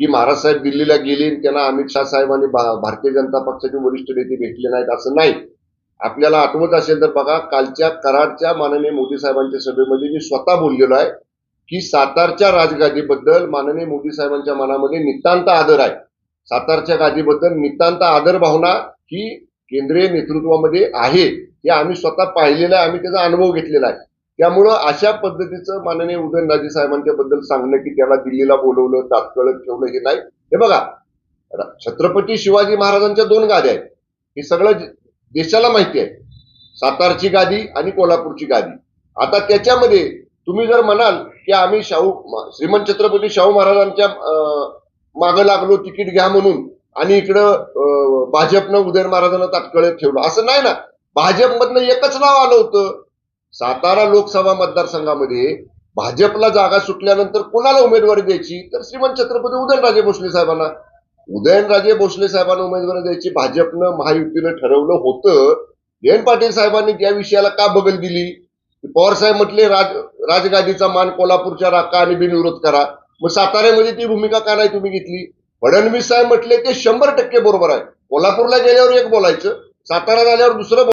की महाराज साहेब दिल्लीला गेले आणि त्यांना अमित शाह साहेब आणि भारतीय जनता पक्षाचे वरिष्ठ नेते भेटले नाहीत असं नाही. आपल्याला आठवत असेल तर बघा कालच्या कराडच्या माननीय मोदी साहेबांच्या सभेमध्ये मी स्वतः बोललेलो आहे की सातारच्या राजगादीबद्दल माननीय मोदी साहेबांच्या मनामध्ये नितांत आदर आहे. सातारच्या गादीबद्दल नितांत आदर भावना ही केंद्रीय नेतृत्वामध्ये आहे. हे आम्ही स्वतः पाहिलेलं आहे आम्ही त्याचा अनुभव घेतलेला आहे. त्यामुळं अशा पद्धतीचं माननीय उदयनराजे साहेबांच्या बद्दल सांगणं की त्याला दिल्लीला बोलवलं तात्कळ ठेवलं हे नाही. हे बघा छत्रपती शिवाजी महाराजांच्या दोन गाद्या आहेत. हे सगळं देशाला माहिती आहे. सातारची गादी आणि कोल्हापूरची गादी. आता त्याच्यामध्ये तुम्ही जर म्हणाल की आम्ही शाहू श्रीमंत छत्रपती शाहू महाराजांच्या अं, मागं लागलो तिकीट घ्या म्हणून आणि इकडं भाजपनं उदयन महाराजांना तात्कळ ठेवलं असं नाही ना. भाजपमधनं एकच नाव आलं होतं. सातारा लोकसभा मतदारसंघामध्ये भाजपला जागा सुटल्यानंतर कोणाला उमेदवारी द्यायची? तर श्रीमंत छत्रपती उदयनराजे भोसले साहेबांना. उदयनराजे भोसले साहेबांना उमेदवारी द्यायची. भाजपनं महायुतीनं ठरवलं होतं. जयंत पाटील साहेबांनी त्या विषयाला का बगल दिली? पवार साहेब म्हटले राज राजगादीचा मान कोल्हापूरच्या राखा आणि बिनविरोध करा. मग साताऱ्यामध्ये ती भूमिका का नाही तुम्ही घेतली? फडणवीस साहेब म्हटले ते शंभर टक्के बरोबर आहे. कोल्हापूरला गेल्यावर एक बोलायचं. सातारा झाल्यावर दुसरं